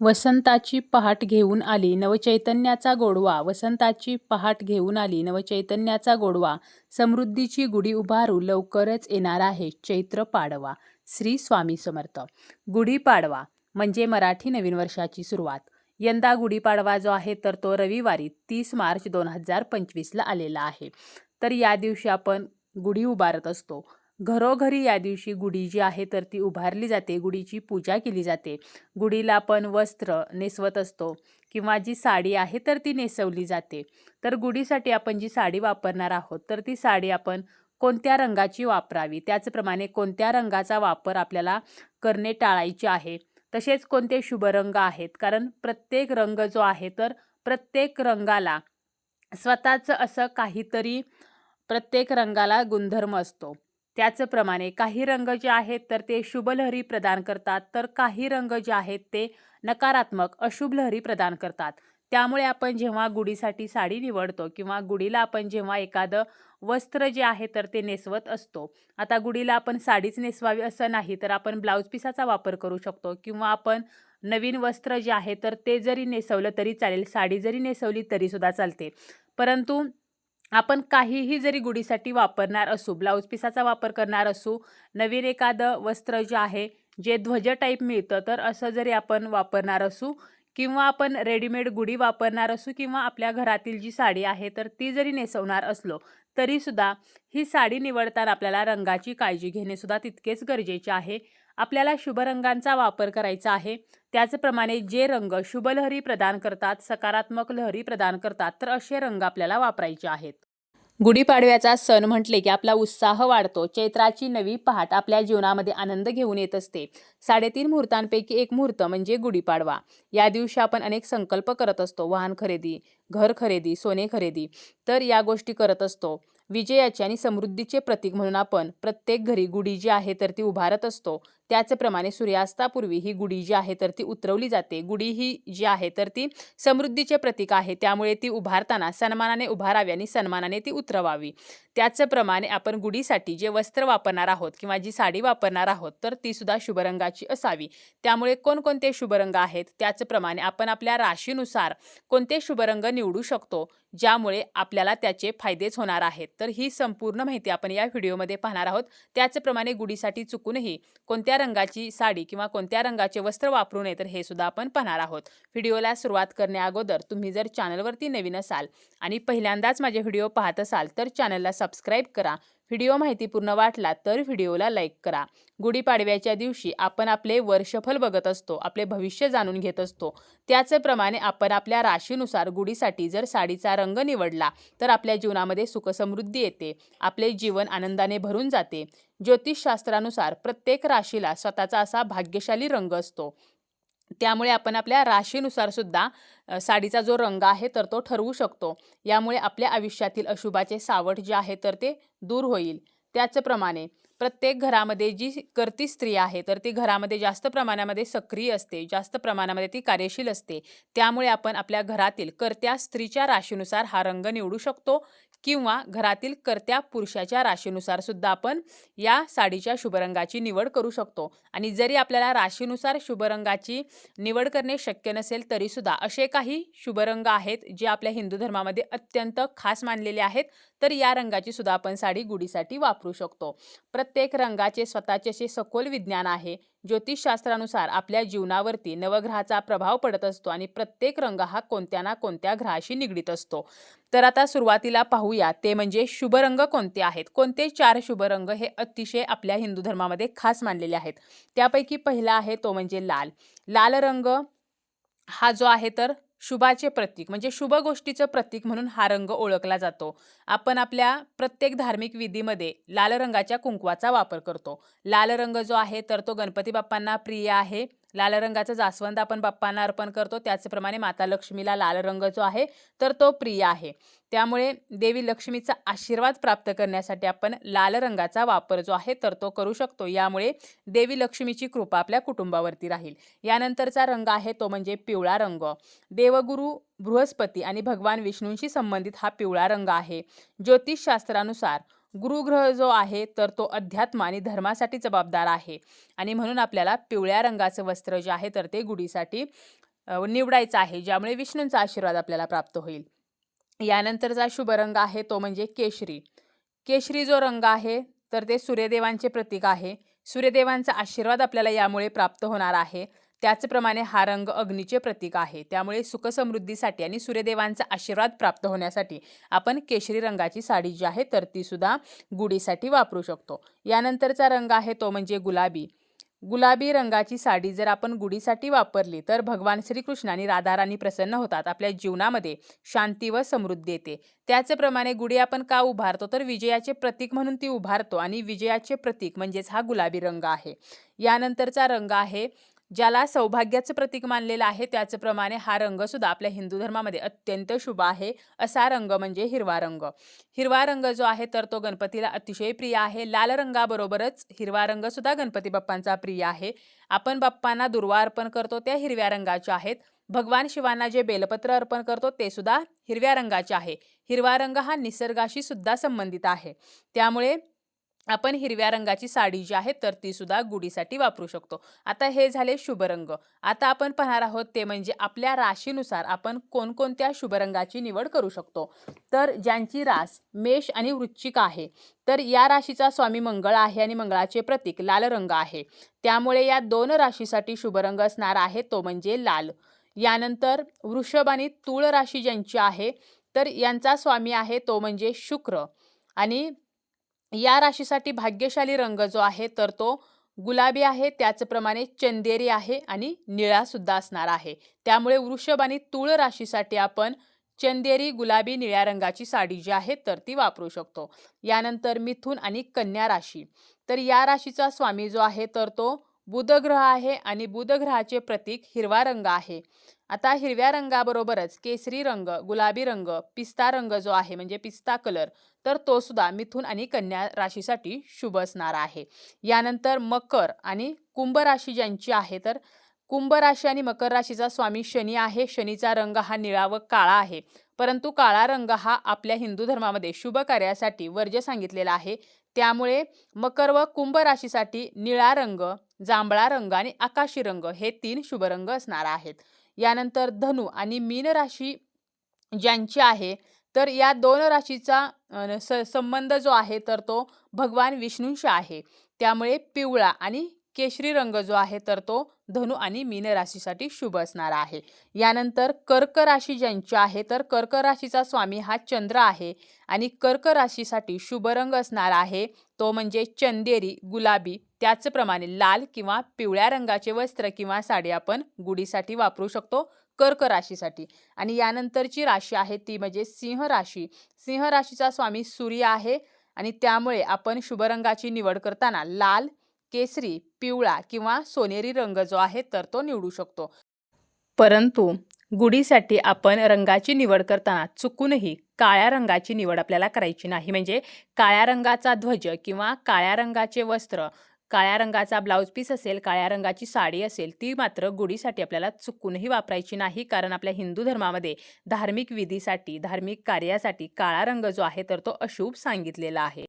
वसंताची पहाट घेऊन आली. नवचैतन्याचा गोडवा. वसंताची पहाट घेऊन आली. नवचैतन्याचा गोडवा. समृद्धीची गुढी उभारू. लवकरच येणार आहे. चैत्र पाडवा. श्री स्वामी समर्थ. गुढीपाडवा म्हणजे मराठी नवीन वर्षाची सुरुवात. यंदा गुढीपाडवा जो आहे तर तो रविवारी तीस मार्च दोन हजार पंचवीसला आलेला आहे. तर या दिवशी आपण गुढी उभारत असतो. घरोघरी या दिवशी गुढी जी आहे तर ती उभारली जाते. गुढीची पूजा केली जाते. गुढीला आपण वस्त्र नेसवत असतो किंवा जी साडी आहे तर ती नेसवली जाते. तर गुढीसाठी आपण जी साडी वापरणार आहोत तर ती साडी आपण कोणत्या रंगाची वापरावी? त्याचप्रमाणे कोणत्या रंगाचा वापर आपल्याला करणे टाळायचे आहे? तसेच कोणते शुभ रंग आहेत? कारण प्रत्येक रंग जो आहे तर प्रत्येक रंगाला स्वतःचं असं काहीतरी प्रत्येक रंगाला गुणधर्म असतो. त्याचप्रमाणे काही रंग जे आहेत तर ते शुभलहरी प्रदान करतात. तर काही रंग जे आहेत ते नकारात्मक अशुभ लहरी प्रदान करतात. त्यामुळे आपण जेव्हा गुढीसाठी साडी निवडतो किंवा गुढीला आपण जेव्हा एखादं वस्त्र जे आहे तर ते नेसवत असतो. आता गुढीला आपण साडीच नेसवावी असं नाही तर आपण ब्लाऊज पिसाचा वापर करू शकतो किंवा आपण नवीन वस्त्र जे आहे तर ते जरी नेसवलं तरी चालेल साडी जरी नेसवली तरीसुद्धा चालते. परंतु आपण काहीही जरी गुढीसाठी वापरणार असू ब्लाऊज पिसाचा वापर करणार असू नवीन एखादं वस्त्र जे आहे जे ध्वज टाईप मिळतं तर असं जरी आपण वापरणार असू किंवा आपण रेडीमेड गुढी वापरणार असू किंवा आपल्या घरातील जी साडी आहे तर ती जरी नेसवणार असलो तरीसुद्धा ही साडी निवडताना आपल्याला रंगाची काळजी घेणेसुद्धा तितकेच गरजेचे आहे. आपल्याला शुभ रंगांचा वापर करायचा आहे. त्याचप्रमाणे जे रंग शुभ लहरी प्रदान करतात सकारात्मक लहरी प्रदान करतात तर असे रंग आपल्याला वापरायचे आहेत. गुढीपाडव्याचा सण म्हटले की आपला उत्साह वाढतो चैत्राची नवी पहाट आपल्या जीवनामध्ये आनंद घेऊन येत असते. साडेतीन मुहूर्तांपैकी एक मुहूर्त म्हणजे गुढीपाडवा. या दिवशी आपण अनेक संकल्प करत असतो वाहन खरेदी घर खरेदी सोने खरेदी तर या गोष्टी करत असतो. विजयाचे आणि समृद्धीचे प्रतीक म्हणून आपण प्रत्येक घरी गुढी जी आहे तर ती उभारत असतो. त्याचप्रमाणे सूर्यास्तापूर्वी ही गुढी जी आहे तर ती उतरवली जाते. गुढी ही जी आहे तर ती समृद्धीचे प्रतीक आहे. त्यामुळे ती उभारताना सन्मानाने उभारावी आणि सन्मानाने ती उतरवावी. त्याचप्रमाणे आपण गुढीसाठी जे वस्त्र वापरणार आहोत किंवा जी साडी वापरणार आहोत तर ती सुद्धा शुभरंगाची असावी. त्यामुळे कोणकोणते शुभरंग आहेत? त्याचप्रमाणे आपण आपल्या राशीनुसार कोणते शुभरंग निवडू शकतो ज्यामुळे आपल्याला त्याचे फायदेच होणार आहेत? तर ही संपूर्ण माहिती आपण या व्हिडिओमध्ये पाहणार आहोत. त्याचप्रमाणे गुढीसाठी चुकूनही कोणत्या रंगाची साडी किंवा कोणत्या रंगाचे वस्त्र वापरू नये तर हे सुद्धा आपण पाहणार आहोत. व्हिडिओला सुरुवात करण्याअगोदर तुम्ही जर चॅनलवरती नवीन असाल आणि पहिल्यांदाच माझे व्हिडिओ पाहत असाल तर चॅनलला सबस्क्राईब करा. व्हिडिओ माहितीपूर्ण वाटला तर व्हिडिओला लाईक करा. गुढीपाडव्याच्या दिवशी आपण आपले वर्षफल बघत असतो आपले भविष्य जाणून घेत असतो. त्याचप्रमाणे आपण आपल्या राशीनुसार गुढीसाठी जर साडीचा रंग निवडला तर आपल्या जीवनामध्ये सुखसमृद्धी येते आपले जीवन आनंदाने भरून जाते. ज्योतिषशास्त्रानुसार प्रत्येक राशीला स्वतःचा असा भाग्यशाली रंग असतो. त्यामुळे आपण आपल्या राशीनुसार सुद्धा साडीचा जो रंग आहे तर तो ठरवू शकतो. यामुळे आपल्या आयुष्यातील अशुभाचे सावट जे आहे तर ते दूर होईल. त्याचप्रमाणे प्रत्येक घरामध्ये जी करती स्त्री आहे तर ती घरामध्ये जास्त प्रमाणामध्ये सक्रिय असते जास्त प्रमाणामध्ये ती कार्यशील असते. त्यामुळे आपण आपल्या घरातील कर्त्या स्त्रीच्या राशीनुसार हा रंग निवडू शकतो. किंवा घरातील कर्त्या पुरुषाच्या राशीनुसार सुद्धा आपण या साडीच्या शुभरंगाची निवड करू शकतो. आणि जरी आपल्याला राशीनुसार शुभरंगाची निवड करणे शक्य नसेल तरीसुद्धा असे काही शुभरंग आहेत जे आपल्या हिंदू धर्मामध्ये अत्यंत खास मानलेले आहेत. तर या रंगाची सुद्धा आपण साडी गुढीसाठी वापरू शकतो. प्रत्येक रंगाचे स्वतःचे असे सखोल विज्ञान आहे. ज्योतिषशास्त्रानुसार आपल्या जीवनावरती नवग्रहाचा प्रभाव पडत असतो आणि प्रत्येक रंग हा कोणत्या ना कोणत्या ग्रहाशी निगडीत असतो. तर आता सुरुवातीला पाहूया ते म्हणजे शुभ रंग कोणते आहेत? कोणते चार शुभ रंग हे अतिशय आपल्या हिंदू धर्मामध्ये खास मानलेले आहेत? त्यापैकी पहिला आहे तो म्हणजे लाल. लाल रंग हा जो आहे तर शुभाचे प्रतीक म्हणजे शुभ गोष्टीचं प्रतीक म्हणून हा रंग ओळखला जातो. आपण आपल्या प्रत्येक धार्मिक विधीमध्ये लाल रंगाच्या कुंकवाचा वापर करतो. लाल रंग जो आहे तर तो गणपती बाप्पांना प्रिय आहे. लाल रंगाचं जास्वंद आपण बाप्पांना अर्पण करतो. त्याचप्रमाणे माता लक्ष्मीला लाल रंग जो आहे तर तो प्रिय आहे. त्यामुळे देवी लक्ष्मीचा आशीर्वाद प्राप्त करण्यासाठी आपण लाल रंगाचा वापर जो आहे तर तो करू शकतो. यामुळे देवी लक्ष्मीची कृपा आपल्या कुटुंबावरती राहील. यानंतरचा रंग आहे तो म्हणजे पिवळा रंग. देवगुरु बृहस्पती आणि भगवान विष्णूंशी संबंधित हा पिवळा रंग आहे. ज्योतिषशास्त्रानुसार गुरुग्रह जो आहे तर तो अध्यात्म आणि धर्मासाठी जबाबदार आहे. आणि म्हणून आपल्याला पिवळ्या रंगाचं वस्त्र जे आहे तर ते गुढीसाठी निवडायचं आहे ज्यामुळे विष्णूंचा आशीर्वाद आपल्याला प्राप्त होईल. यानंतरचा शुभ रंग आहे तो म्हणजे केशरी. केशरी जो रंग आहे तर ते सूर्यदेवांचे प्रतीक आहे. सूर्यदेवांचा आशीर्वाद आपल्याला यामुळे प्राप्त होणार आहे. त्याचप्रमाणे हा रंग अग्नीचे प्रतीक आहे. त्यामुळे सुखसमृद्धीसाठी आणि सूर्यदेवांचा आशीर्वाद प्राप्त होण्यासाठी आपण केशरी रंगाची साडी जी आहे तर ती सुद्धा गुढीसाठी वापरू शकतो. यानंतरचा रंग आहे तो म्हणजे गुलाबी. गुलाबी रंगाची साडी जर आपण गुढीसाठी वापरली तर भगवान श्रीकृष्ण आणि राधाराणी प्रसन्न होतात. आपल्या जीवनामध्ये शांती व समृद्धी येते. त्याचप्रमाणे गुढी आपण का उभारतो तर विजयाचे प्रतीक म्हणून ती उभारतो. आणि विजयाचे प्रतीक म्हणजेच हा गुलाबी रंग आहे. यानंतरचा रंग आहे ज्याला सौभाग्याचं प्रतीक मानलेलं आहे त्याचप्रमाणे हा रंग सुद्धा आपल्या हिंदू धर्मामध्ये अत्यंत शुभ आहे असा रंग म्हणजे हिरवा रंग. हिरवा रंग जो आहे तर तो गणपतीला अतिशय प्रिय आहे. लाल रंगाबरोबरच हिरवा रंग सुद्धा गणपती बाप्पांचा प्रिय आहे. आपण बाप्पांना दुर्वा अर्पण करतो त्या हिरव्या रंगाच्या आहेत. भगवान शिवांना जे बेलपत्र अर्पण करतो ते सुद्धा हिरव्या रंगाचे आहे. हिरवा रंग हा निसर्गाशी सुद्धा संबंधित आहे. त्यामुळे आपण हिरव्या रंगाची साडी जी आहे तर ती सुद्धा गुढीसाठी वापरू शकतो. आता हे झाले शुभ रंग. आता आपण पाहणार आहोत ते म्हणजे आपल्या राशीनुसार आपण कोणकोणत्या शुभ रंगाची निवड करू शकतो. तर ज्यांची रास मेष आणि वृश्चिक आहे तर या राशीचा स्वामी मंगळ आहे आणि मंगळाचे प्रतीक लाल रंग आहे. त्यामुळे या दोन राशीसाठी शुभ रंग असणार आहे तो म्हणजे लाल. यानंतर वृषभ आणि तूळ राशी ज्यांची आहे तर यांचा स्वामी आहे तो म्हणजे शुक्र. आणि या राशीसाठी भाग्यशाली रंग जो आहे तर तो गुलाबी आहे. त्याचप्रमाणे चंदेरी आहे आणि निळासुद्धा असणार आहे. त्यामुळे वृषभ आणि तुळ राशीसाठी आपण चंदेरी गुलाबी निळ्या रंगाची साडी जी आहे तर ती वापरू शकतो. यानंतर मिथुन आणि कन्या राशी. तर या राशीचा स्वामी जो आहे तर तो बुधग्रह आहे आणि बुधग्रहाचे प्रतीक हिरवा रंग आहे. आता हिरव्या रंगाबरोबरच केसरी रंग गुलाबी रंग पिस्ता रंग जो आहे म्हणजे पिस्ता कलर तर तो सुद्धा मिथुन आणि कन्या राशीसाठी शुभ असणार आहे. यानंतर मकर आणि कुंभ राशी ज्यांची आहे तर कुंभ राशी आणि मकर राशीचा स्वामी शनी आहे. शनीचा रंग हा निळा व काळा आहे. परंतु काळा रंग हा आपल्या हिंदू धर्मामध्ये शुभ कार्यासाठी वर्ज्य सांगितलेला आहे. त्यामुळे मकर व कुंभ राशीसाठी निळा रंग जांभळा रंग आणि आकाशी रंग हे तीन शुभ रंग असणार आहेत. यानंतर धनु आणि मीन राशी ज्यांची आहे तर या दोन राशीचा स संबंध जो आहे तर तो भगवान विष्णूंशी आहे. त्यामुळे पिवळा आणि केशरी रंग जो आहे तर तो धनु आणि मीन राशीसाठी शुभ असणार आहे. यानंतर कर्क राशी ज्यांची आहे तर कर्क राशीचा स्वामी हा चंद्र आहे आणि कर्क राशीसाठी शुभ रंग असणार आहे तो म्हणजे चंदेरी गुलाबी त्याचप्रमाणे लाल किंवा पिवळ्या रंगाचे वस्त्र किंवा साडी आपण गुढीसाठी वापरू शकतो कर्क राशीसाठी. आणि यानंतरची राशी आहे ती म्हणजे सिंह राशी. सिंह राशीचा स्वामी सूर्य आहे आणि त्यामुळे आपण शुभ रंगाची निवड करताना लाल केसरी पिवळा किंवा सोनेरी रंग जो आहे तर तो निवडू शकतो. परंतु गुढीसाठी आपण रंगाची निवड करताना चुकूनही काळ्या रंगाची निवड आपल्याला करायची नाही. म्हणजे काळ्या रंगाचा ध्वज किंवा काळ्या रंगाचे वस्त्र काळ्या रंगाचा ब्लाऊज पीस असेल काळ्या रंगाची साडी असेल ती मात्र गुढीसाठी आपल्याला चुकूनही वापरायची नाही. कारण आपल्या हिंदू धर्मामध्ये धार्मिक विधीसाठी धार्मिक कार्यासाठी काळा रंग जो आहे तर तो अशुभ सांगितलेला आहे.